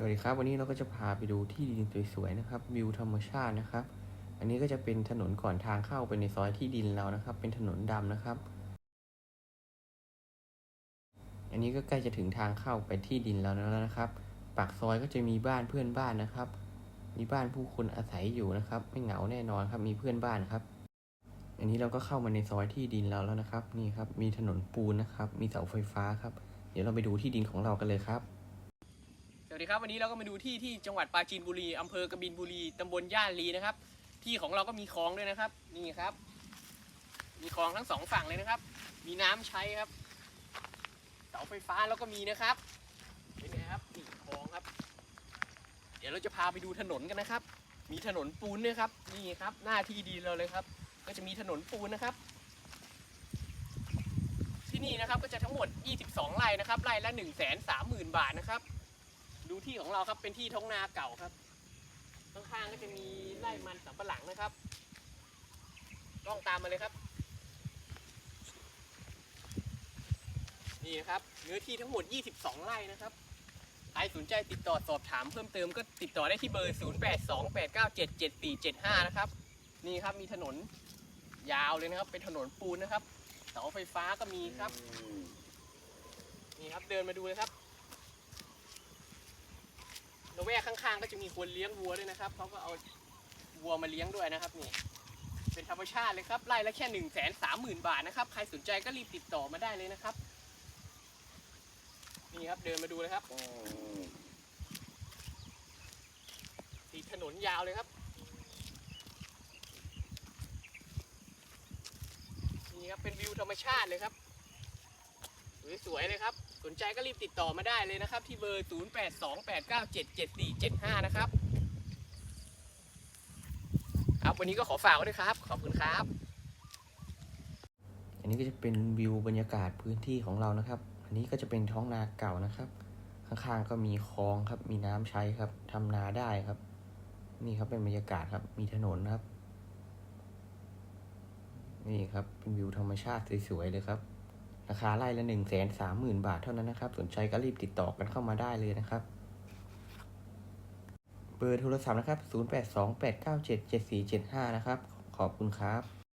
สวัสดีครับ วันนี้เราก็จะพาไปดูที่ดินสวยๆนะครับวิวธรรมชาตินะครับ อันนี้ก็จะเป็นถนนก่อนทางเข้าไปในซอยที่ดินเรานะครับ เป็นถนนดำนะครับ อันนี้ก็ใกล้จะถึงทางเข้าไปที่ดินเราแล้วนะครับปากซอยก็จะมีบ้านเพื่อนบ้านนะครับ มีบ้านผู้คนอาศัยอยู่นะครับ ไม่เหงาแน่นอนครับมีเพื่อนบ้านครับ อันนี้เราก็เข้ามาในซอยที่ดินเราแล้วนะครับ นี่ครับมีถนนปูนนะครับ มีเสาไฟฟ้าครับ เดี๋ยวเราไปดูที่ดินของเรากันเลยครับ วัสดีครับวันนี้เราก็มาดูที่ที่จังหวัดปราจีนบุรีอำเภอกบินบุรีตำบลย่านลีนะครับ ที่ของเราก็มีคลองด้วยนะครับ นี่ครับ มีคลองทั้งสองฝั่งเลยนะครับ มีน้ำใช้ครับเสาไฟฟ้าแล้วก็มีนะครับเป็นไงครับนี่คลองครับ เดี๋ยวเราจะพาไปดูถนนกันนะครับ มีถนนปูนด้วยครับนี่ครับ หน้าที่ดีเราเลยครับ ก็จะมีถนนปูนนะครับ ที่นี่นะครับก็จะทั้งหมด 22 ไร่นะครับไร่ละ 1 3 0 0 0 0 บาทนะครับ ดูที่ของเราครับเป็นที่ท้องนาเก่าครับ ข้างๆก็จะมีไร่มันสำปะหลังนะครับต้องตามมาเลยครับ นี่นะครับเนื้อที่ทั้งหมด 22 ไร่นะครับใครสนใจติดต่อสอบถามเพิ่มเติมก็ติดต่อได้ที่เบอร์ 0828977475 นะครับ นี่ครับมีถนนยาวเลยนะครับ เป็นถนนปูนนะครับเสาไฟฟ้าก็มีครับ นี่ครับเดินมาดูเลยครับ ระแวกข้าง ๆก็จะมีคนเลี้ยงวัวด้วยนะครับเขาก็เอาวัวมาเลี้ยงด้วยนะครับนี่เป็นธรรมชาติเลยครับไร่ละแค่หนึ่งแสนสามหมื่นบาทนะครับใครสนใจก็รีบติดต่อมาได้เลยนะครับ นี่ครับเดินมาดูเลยครับติดถนนยาวเลยครับนี่ครับเป็นวิวธรรมชาติเลยครับ สวยๆเลยครับ สนใจก็รีบติดต่อมาได้เลยนะครับ ที่เบอร์ 0828977475 นะครับ ครับวันนี้ก็ขอฝากไว้ด้วยครับ ขอบคุณครับ อันนี้ก็จะเป็นวิวบรรยากาศพื้นที่ของเรานะครับ อันนี้ก็จะเป็นท้องนาเก่านะครับ ข้างๆก็มีคลองครับ มีน้ำใช้ครับทำนาได้ครับ นี่ครับเป็นบรรยากาศครับ มีถนนครับ นี่ครับเป็นวิวธรรมชาติสวยๆเลยครับ ราคาไร่ละหนึ่งแสนสามหมื่นบาทเท่านั้นนะครับ สนใจก็รีบติดต่อกันเข้ามาได้เลยนะครับ เบอร์โทรศัพท์นะครับ 0828977475 นะครับ ขอบคุณครับ